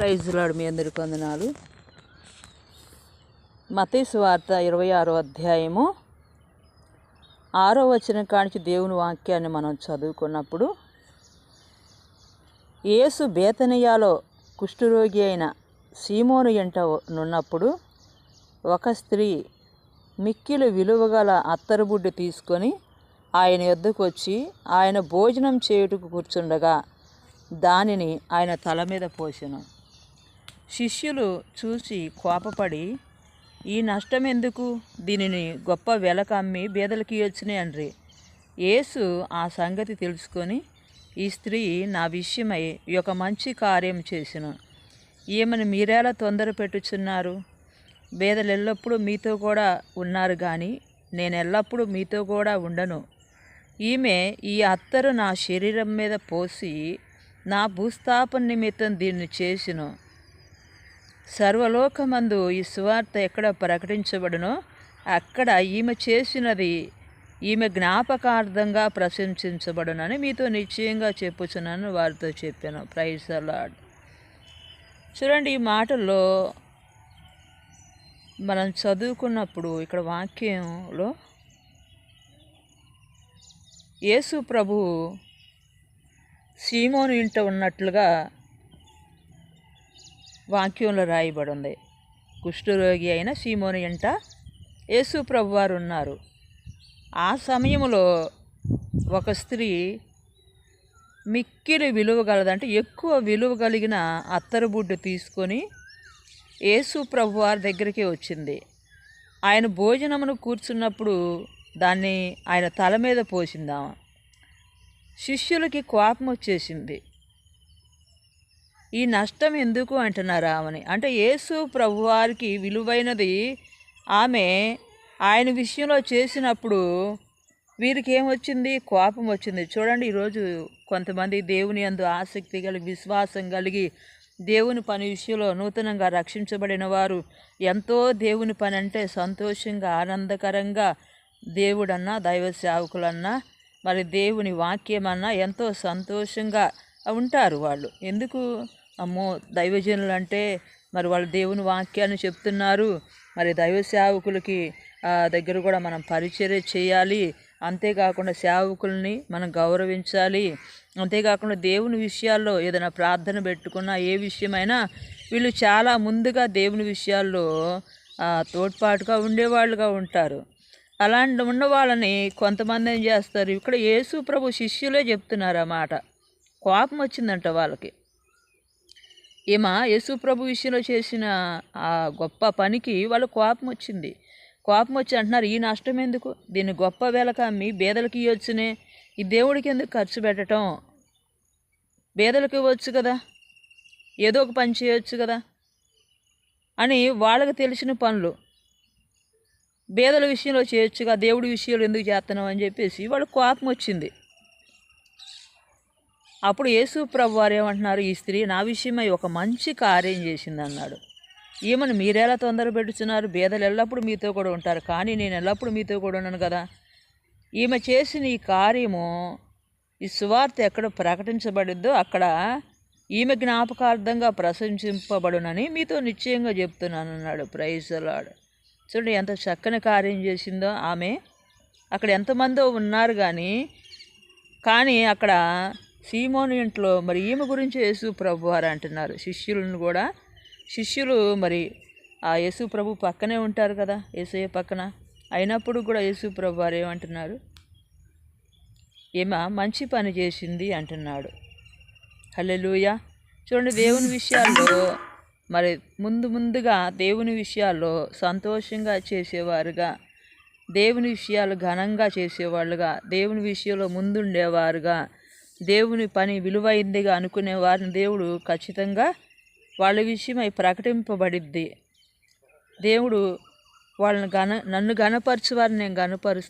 ప్రైజులాడు మీ అందరి కొందనాలు మతేసు వార్త ఇరవై ఆరో అధ్యాయము ఆరో వచనం కానించి దేవుని వాక్యాన్ని మనం చదువుకున్నప్పుడు యేసు బేతనియాలో కుష్ఠరోగి అయిన సీమోను ఎంట నున్నప్పుడు ఒక స్త్రీ మిక్కిలు విలువగల అత్తరుబుడ్డు తీసుకొని ఆయన యొద్దకు వచ్చి ఆయన భోజనం చేయుటకు కూర్చుండగా దానిని ఆయన తల మీద పోసాను. శిష్యులు చూసి కోపపడి ఈ నష్టం ఎందుకు దీనిని గొప్ప వెలకు అమ్మి బీదలకి ఇవ్వచ్చునే అండ్రి. యేసు ఆ సంగతి తెలుసుకొని ఈ స్త్రీ నా విషయమై ఈ యొక్క మంచి కార్యం చేసిన. ఈమెను మీరేలా తొందర పెట్టుచున్నారు? బేదలు ఎల్లప్పుడూ మీతో కూడా ఉన్నారు కానీ నేను ఎల్లప్పుడూ మీతో కూడా ఉండను. ఈమె ఈ అత్తరు నా శరీరం మీద పోసి నా భూస్థాపన నిమిత్తం దీన్ని చేసిను. సర్వలోకమందు ఈ సువార్త ఎక్కడ ప్రకటించబడునో అక్కడ ఈమె చేసినది ఈమె జ్ఞాపకార్థంగా ప్రశంసించబడునని మీతో నిశ్చయంగా చెప్పుచున్నాను వారితో చెప్పాను. ప్రైజ్ అలాడ్ చూడండి ఈ మాటల్లో మనం చదువుకున్నప్పుడు ఇక్కడ వాక్యంలో యేసు ప్రభు సీమోను ఇంట ఉన్నట్లుగా వాక్యంలో రాయబడి ఉంది కుష్ఠరోగి అయిన సీమోని ఇంట యేసు ప్రభువారు ఉన్నారు. ఆ సమయంలో ఒక స్త్రీ మిక్కిలి విలువ గలదంటే ఎక్కువ విలువ కలిగిన అత్తరుబుడ్డు తీసుకొని యేసు ప్రభువారి దగ్గరికే దగ్గరికి వచ్చింది. ఆయన భోజనమును కూర్చున్నప్పుడు దాన్ని ఆయన తల మీద పోసిందామ. శిష్యులకి కోపం వచ్చేసింది. ఈ నష్టం ఎందుకు అంటున్నారా ఆమెని? అంటే యేసు ప్రభువారికి విలువైనది ఆమె ఆయన విషయంలో చేసినప్పుడు వీరికి ఏమొచ్చింది కోపం వచ్చింది. చూడండి ఈరోజు కొంతమంది దేవుని అందు ఆసక్తి కలిగి విశ్వాసం కలిగి దేవుని పని విషయంలో నూతనంగా రక్షించబడిన వారు ఎంతో దేవుని పని అంటే సంతోషంగా ఆనందకరంగా దేవుడన్నా దైవ సేవకులన్నా మరి దేవుని వాక్యమన్నా ఎంతో సంతోషంగా ఉంటారు వాళ్ళు. ఎందుకు? అమ్మో దైవజనులు అంటే మరి వాళ్ళు దేవుని వాక్యాన్ని చెప్తున్నారు. మరి దైవ సేవకులకి దగ్గర కూడా మనం పరిచర్య చేయాలి. అంతేకాకుండా సేవకుల్ని మనం గౌరవించాలి. అంతేకాకుండా దేవుని విషయాల్లో ఏదైనా ప్రార్థన పెట్టుకున్నా ఏ విషయమైనా వీళ్ళు చాలా ముందుగా దేవుని విషయాల్లో తోడ్పాటుగా ఉండేవాళ్ళుగా ఉంటారు. అలాంటి ఉన్న వాళ్ళని కొంతమంది ఏం చేస్తారు? ఇక్కడ యేసు ప్రభు శిష్యులే చెప్తున్నారు ఆ మాట. కోపం వచ్చిందంట వాళ్ళకి. ఏమా యేసు ప్రభు విషయంలో చేసిన ఆ గొప్ప పనికి వాళ్ళ కోపం వచ్చింది. కోపం వచ్చి అంటున్నారు ఈ నష్టం ఎందుకు? దీన్ని గొప్ప వేలక అమ్మి బేదలకి ఇవ్వచ్చునే ఈ దేవుడికి ఎందుకు ఖర్చు పెట్టడం బేదలకు ఇవ్వచ్చు కదా? ఏదో ఒక పని చేయొచ్చు కదా? అని వాళ్ళకి తెలిసిన పనులు. బేదల విషయంలో చేయొచ్చుగా దేవుడి విషయంలో ఎందుకు చేస్తున్నావు అని చెప్పేసి వాళ్ళు కోపం వచ్చింది. అప్పుడు యేసు ప్రభు వారు ఏమంటున్నారు? ఈ స్త్రీ నా విషయమై ఒక మంచి కార్యం చేసింది అన్నాడు ఈమెను మీరెలా తొందర పెడుతున్నారు బేదలు ఎల్లప్పుడూ మీతో కూడా ఉంటారు. కానీ నేను ఎల్లప్పుడూ మీతో కూడా ఉన్నాను కదా? ఈమె చేసిన ఈ కార్యము ఈ సువార్త ఎక్కడ ప్రకటించబడిద్దో అక్కడ ఈమె జ్ఞాపకార్థంగా ప్రశంసింపబడునని మీతో నిశ్చయంగా చెప్తున్నాను అన్నాడు ప్రైజలాడు చూడండి ఎంత చక్కని కార్యం చేసిందో ఆమె. అక్కడ ఎంతమందో ఉన్నారు కానీ కానీ అక్కడ సీమోని ఇంట్లో మరి ఈమె గురించి యేసు ప్రభు వారు అంటున్నారు. శిష్యులను కూడా శిష్యులు మరి ఆ యేసు ప్రభు పక్కనే ఉంటారు కదా యేసయ్య పక్కన. అయినప్పుడు కూడా యేసు ప్రభు వారు ఏమంటున్నారు? ఈమె మంచి పని చేసింది అంటున్నాడు. హల్లెలూయ. చూడండి దేవుని విషయాల్లో మరి ముందు ముందుగా దేవుని విషయాల్లో సంతోషంగా చేసేవారుగా దేవుని విషయాలు ఘనంగా చేసేవాళ్ళుగా దేవుని విషయంలో ముందుండేవారుగా దేవుని పని విలువైందిగా అనుకునే వారిని దేవుడు ఖచ్చితంగా వాళ్ళ విషయమై ప్రకటింపబడిద్ది. దేవుడు వాళ్ళని ఘన నన్ను ఘనపరచు వారిని నేను ఘనపరుస్తాను